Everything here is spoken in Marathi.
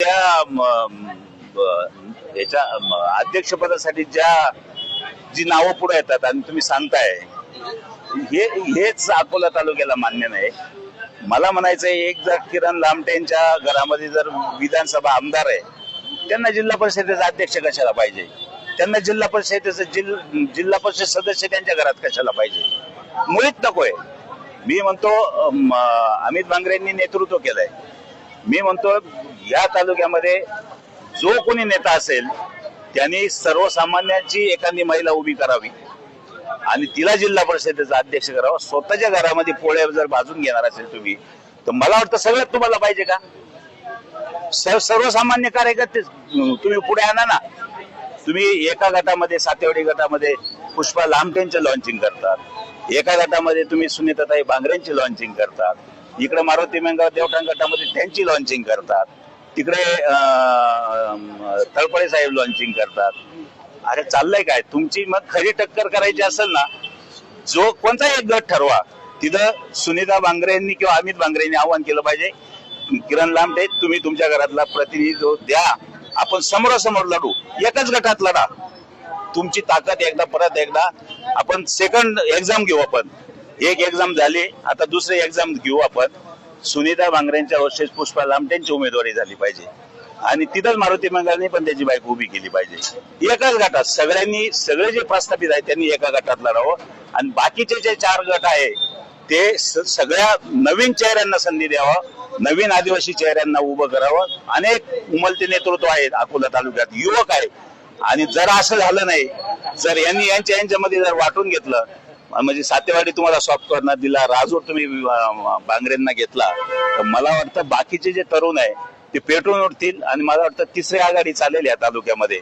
त्या याच्या अध्यक्षपदासाठी ज्या जी नावं पुढे येतात आणि तुम्ही सांगताय हे हेच अकोला तालुक्याला मान्य नाही. मला म्हणायचं एक जर किरण लामटेंच्या घरामध्ये जर विधानसभा आमदार आहे त्यांना जिल्हा परिषदेचा अध्यक्ष कशाला पाहिजे? त्यांना जिल्हा परिषदेचं जिल्हा परिषद सदस्य त्यांच्या घरात कशाला पाहिजे? मुळीच नकोय. मी म्हणतो अमित भांगरेंनी नेतृत्व केलंय. मी म्हणतो या तालुक्यामध्ये जो कोणी नेता असेल त्यांनी सर्वसामान्यांची एखादी महिला उभी करावी. आणि तिला जिल्हा परिषदेचा अध्यक्ष करावा. स्वतःच्या घरामध्ये पोळ्या जर भाजून घेणार असेल तुम्ही तर मला वाटतं सगळ्यात तुम्हाला पाहिजे का? सर्वसामान्य कार्यकर्ते तुम्ही पुढे आणा ना. तुम्ही एका गटामध्ये सातेवाडी गटामध्ये पुष्पा लांबटेंचे लॉन्चिंग करतात. एका गटामध्ये तुम्ही सुनीताताई बांगरेंची लॉन्चिंग करतात. इकडे मारुती मेंगाव देवठाण गटामध्ये त्यांची लॉन्चिंग करतात. तिकडे तळपळे साहेब लॉन्चिंग करतात. अरे चाललंय काय? तुमची मग खरी टक्कर करायची असेल ना जो कोणता एक गट ठरवा तिथं सुनीता बांगरेंनी किंवा अमित बांगरेंनी आव्हान केलं पाहिजे. किरण लांबटे तुम्ही तुमच्या घरातला प्रतिनिधी द्या. आपण समोरासमोर लढू. एकाच गटात लढा. तुमची ताकद एकदा परत एकदा. आपण सेकंड एक्झाम घेऊ आपण. एक एक्झाम झाली आता दुसरी एक्झाम घेऊ आपण. सुनीता बांगरेंच्या वर्षेस पुष्पा लामटेंची उमेदवारी झाली पाहिजे. आणि तिथंच मारुती मंगळांनी पण त्याची बाईक उभी केली पाहिजे. एकाच गटात सगळ्यांनी सगळे जे प्रस्थापित आहेत त्यांनी एका गटात लढावं आणि बाकीचे जे चार गट आहे ते सगळ्या नवीन चेहऱ्यांना संधी द्यावा. नवीन आदिवासी चेहऱ्यांना उभं करावं. अनेक उमलते नेतृत्व आहेत अकोला तालुक्यात युवक आहे आणि जर असं झालं नाही जर यांनी यांच्या यांच्यामध्ये जर वाटून घेतलं म्हणजे सातेवाडी तुम्हाला सॉफ्ट कॉर्नर दिला राजूर तुम्ही बांगरेंना घेतला. तर मला वाटतं बाकीचे जे तरुण आहे ते पेटून उठतील आणि मला वाटतं तिसरी आघाडी चालेल या तालुक्यामध्ये.